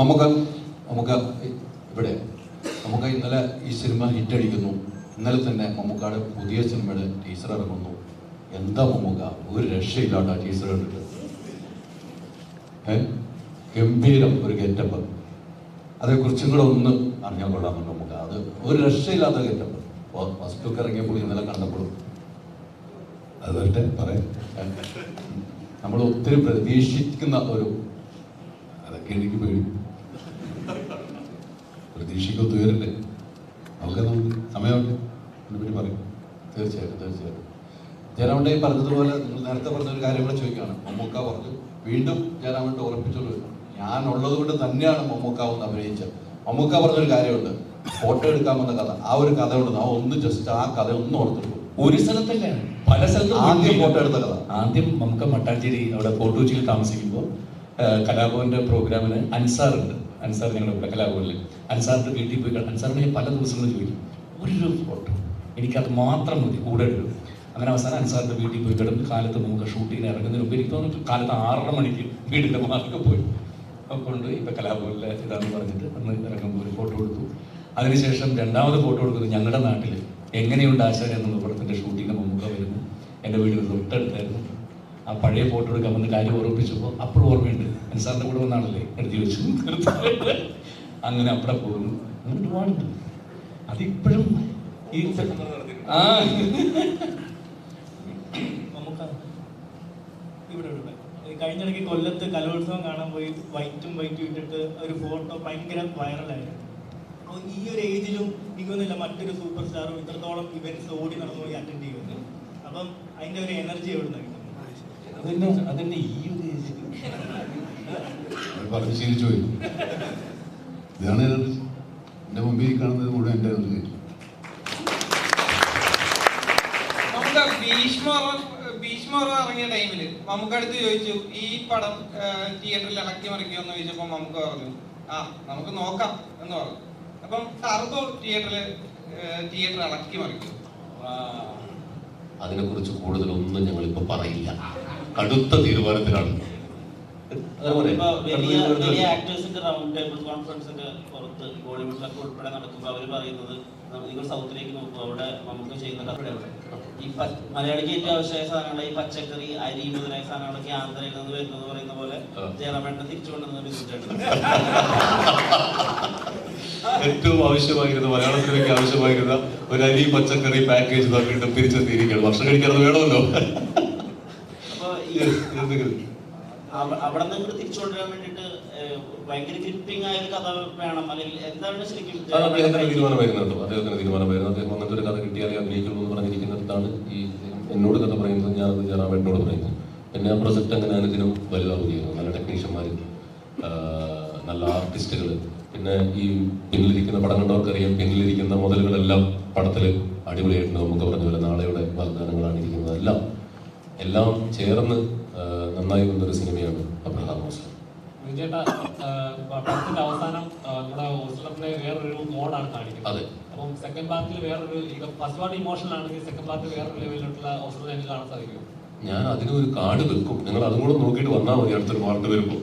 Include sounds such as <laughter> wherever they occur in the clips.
നമുക്ക് നമുക്ക് ഇവിടെ. നമുക്ക് ഇന്നലെ ഈ സിനിമ ഹിറ്റ് അടിക്കുന്നു. ഇന്നലെ തന്നെ മമ്മൂക്കാട് പുതിയ സിനിമയുടെ ടീച്ചർ ഇറങ്ങുന്നു. എന്താ മമ്മൂക്ക ഒരു രക്ഷയില്ലാണ്ട് ആ ടീച്ചർ കണ്ടിട്ട് ഗംഭീരം ഒരു ഗെറ്റപ്പ് അതേക്കുറിച്ചും കൂടെ ഒന്ന് അറിഞ്ഞാൽ കൊള്ളാമെന്ന് നമുക്ക് അത് ഒരു രക്ഷയില്ലാത്ത ഗെറ്റപ്പ് ഫസ്റ്റ് ലുക്ക് ഇറങ്ങിയപ്പോൾ ഇന്നലെ കണ്ടപ്പോഴും അത് വരട്ടെ പറയാം നമ്മൾ ഒത്തിരി പ്രതീക്ഷിക്കുന്ന ഒരു അതൊക്കെ എനിക്ക് പേടി. പ്രതീക്ഷിക്കൊത്തു വരണ്ടേ നമുക്ക് നമുക്ക് സമയമുണ്ട്. അതിനെപ്പറ്റി പറയും. തീർച്ചയായിട്ടും തീർച്ചയായിട്ടും. ജയരാമണ്ടെ ഈ പറഞ്ഞതുപോലെ നിങ്ങൾ നേരത്തെ പറഞ്ഞ ഒരു കാര്യം കൂടെ ചോദിക്കുകയാണ്. മമ്മൂക്ക പറഞ്ഞു വീണ്ടും ജയരാമണ്ടെ ഉറപ്പിച്ചോളൂ ഞാൻ ഉള്ളത് കൊണ്ട് തന്നെയാണ് മമ്മൂക്ക ഒന്ന് അഭിനയിച്ചത്. മമ്മൂക്ക പറഞ്ഞൊരു കാര്യമുണ്ട്. ഫോട്ടോ എടുക്കാമെന്ന കഥ. ആ ഒരു കഥ ഉണ്ട് ആ ഒന്ന് ജസ്റ്റ് ആ കഥ ഒന്ന് ഓർത്തെടുക്കും ഒരു സ്ഥലത്തല്ല? പല സ്ഥലത്തും ആദ്യം ഫോട്ടോ എടുത്ത കഥ. ആദ്യം നമുക്ക് മട്ടാഞ്ചേരി അവിടെ ഫോട്ടോ ചെയ്ത് താമസിക്കുമ്പോൾ കലാഭവന്റെ പ്രോഗ്രാമിന് അൻസാർ ഉണ്ട് അൻസാർ ഞങ്ങളുടെ കൂടെ കലാഭവനിൽ അൻസാറിന്റെ വീട്ടിൽ പോയി അൻസാറിനെ പല ദിവസങ്ങളും ചോദിക്കും ഒരു ഫോട്ടോ? എനിക്കത് മാത്രം മതി കൂടെ ഇടും. അങ്ങനെ അവസാനം അൻസാറിന്റെ വീട്ടിൽ പോയി കിടന്ന് കാലത്ത് നമുക്ക് ഷൂട്ടിങ്ങിന് ഇറങ്ങുന്നതിന് മുമ്പ് എനിക്ക് തോന്നുന്നു കാലത്ത് ആറര മണിക്ക് വീടിന്റെ മാർക്ക് പോയി. അപ്പോൾ കൊണ്ട് ഇപ്പൊ കലാഭവനിലെ ഇതാന്ന് പറഞ്ഞിട്ട് അന്ന് ഇറങ്ങുമ്പോൾ ഒരു ഫോട്ടോ എടുത്തു അതിനുശേഷം രണ്ടാമത് ഫോട്ടോ എടുക്കുന്നത് ഞങ്ങളുടെ നാട്ടിൽ എങ്ങനെയുണ്ട് ആശാൻ എന്നുള്ള പടത്തിന്റെ ഷൂട്ടിങ്ങിന് മുമ്പ് വരുന്നു എന്റെ വീട് തൊട്ടടുത്തായിരുന്നു. ആ പഴയ ഫോട്ടോ എടുക്കാൻ കാര്യം ഓർമ്മിപ്പിച്ചപ്പോൾ അപ്പോൾ ഓർമ്മയുണ്ട്. അൻസാറിന്റെ കൂടെ വന്നാണല്ലേ? എടുത്തി വെച്ചു അങ്ങനെ അവിടെ പോകുന്നു. അങ്ങനെ ഒരുപാടുണ്ട് അതിപ്പോഴും ഈ ആ. കഴിഞ്ഞിടയ്ക്ക് കൊല്ലത്ത് കലോത്സവം കാണാൻ പോയി. വൈറ്റും വൈറ്റും ഇട്ടിട്ട് ഒരു ഫോട്ടോ ഭയങ്കര വൈറലായിരുന്നു. അപ്പോൾ ഈ ഒരു ഏജിലും എനിക്കൊന്നുമില്ല മറ്റൊരു സൂപ്പർ സ്റ്റാറും ഇത്രത്തോളം ഇവൻസ് ഓടി നടന്നു പോയി അറ്റൻഡ് ചെയ്യുന്നു അപ്പം അതിന്റെ ഒരു എനർജി എവിടെ നിന്ന് അതന്നെ അതന്നെ ഈ അവർ പറഞ്ഞ് ശീലിച്ചു പോയി. ഇതാണ് എന്റെ മുമ്പിൽ കാണുന്നത് മുഴുവൻ എന്റെ എനർജി ഭീഷ്മ ഭീഷ്മ ഇറങ്ങിയ ടൈമിൽ നമുക്ക് അടുത്ത് ചോദിച്ചു ഈ പടം തിയേറ്ററിൽ ഇളക്കി മറിക്കുമെന്ന് ചോദിച്ചപ്പോ നമുക്ക് പറഞ്ഞു ആ നമുക്ക് നോക്കാം എന്ന് പറഞ്ഞു. അപ്പം ടർബോ തിയേറ്ററിൽ തിയേറ്റർ ഇളക്കി മറിക്കും അതിനെക്കുറിച്ച് കൂടുതലൊന്നും ഞങ്ങൾ ഇപ്പൊ പറയില്ല. കടുത്ത തീരുമാനത്തിലാണ്. അതുപോലെ വലിയ വലിയ ആക്ടേഴ്സിന്റെ റൗണ്ട് ടേബിൾ കോൺഫറൻസിന്റെ പുറത്ത് ബോളിവുഡിലൊക്കെ ഉൾപ്പെടെ നടക്കുമ്പോൾ അവർ പറയുന്നത് നിങ്ങൾ സൗത്തിലേക്ക് അവിടെ നമുക്ക് ചെയ്യുന്ന ഈ പ- മലയാളിക്ക് ഏറ്റവും ആവശ്യമായ സാധനങ്ങൾ ഈ പച്ചക്കറി അരി മുതലായ സാധനങ്ങളൊക്കെ ആന്ധ്രയിൽ നിന്ന് വരുന്നത് പറയുന്ന പോലെ. ജയറാമേട്ടനെ തിരിച്ചു ഏറ്റവും ആവശ്യമായിരുന്ന മലയാളത്തിലേക്ക് ആവശ്യമായിരുന്ന ഒരു അരി പച്ചക്കറി പാക്കേജ് വീണ്ടും തിരിച്ചെത്തിയിരിക്കുകയാണ്. ഭക്ഷണം കഴിക്കാതെ വേണമല്ലോ അപ്പൊ ഈ എന്തെങ്കിലും അവ- അവിടെ നിന്ന് ഇങ്ങോട്ട് തിരിച്ചു കൊണ്ടുവരാൻ വേണ്ടിയിട്ട് ഏഹ്, ഭയങ്കര ഗ്രിപ്പിംഗ് ആയ ഒരു കഥ വേണം. അല്ലെങ്കിൽ എന്താണ് ശരിക്കും അദ്ദേഹത്തിന് തീരുമാനമായിരുന്നു കേട്ടോ അദ്ദേഹത്തിന് തീരുമാനമായിരുന്നു അദ്ദേഹം അങ്ങനത്തെ ഒരു കഥ കിട്ടിയാലേ അഭിനയിക്കുള്ളൂ എന്ന് പറഞ്ഞിരിക്കുന്നിടത്താണ് ഈ എന്നോട് കഥ പറയുന്നത്. ഞാനത് ജയറാമേട്ടനോട് പറയുന്നു. പിന്നെ ആ പ്രൊജക്ട് അങ്ങനെ അനുദിനം വലുതാവുകയായിരുന്നു നല്ല ടെക്നീഷ്യന്മാർ നല്ല ആർട്ടിസ്റ്റുകൾ പിന്നെ ഈ പിന്നിലിരിക്കുന്ന പടം കണ്ടവർക്കറിയാം പിന്നിലിരിക്കുന്ന മുതലുകളെല്ലാം പടത്തിൽ അടിപൊളിയായിട്ടുണ്ട്. നമുക്ക് പറഞ്ഞ പോലെ നാളെയുടെ വാഗ്ദാനങ്ങളാണ് ഇരിക്കുന്നത്. എല്ലാം എല്ലാം ചേർന്ന് നന്നായി വന്നൊരു സിനിമയാണ് അബ്രഹാം മോസ്ലം അവസാനം നമ്മുടെ ഹോസ്റ്റലിലെ വേറൊരു മോഡാണ് കാണിക്കുന്നത്. അതെ. അപ്പം സെക്കൻഡ് പാർട്ടിൽ വേറൊരു ഫസ്റ്റ് പാർട്ട് ഇമോഷണൽ ആണെങ്കിൽ സെക്കൻഡ് വേറൊരു ലെവലിലുള്ള എനിക്ക് കാണാൻ സാധിക്കും. ഞാൻ അതിനൊരു കാർഡ് വെക്കും. നിങ്ങൾ അതും കൂടെ നോക്കിയിട്ട് വന്നാൽ മതി അടുത്തൊരു പാർട്ട് വരുമ്പോൾ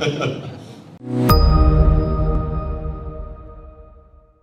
<laughs>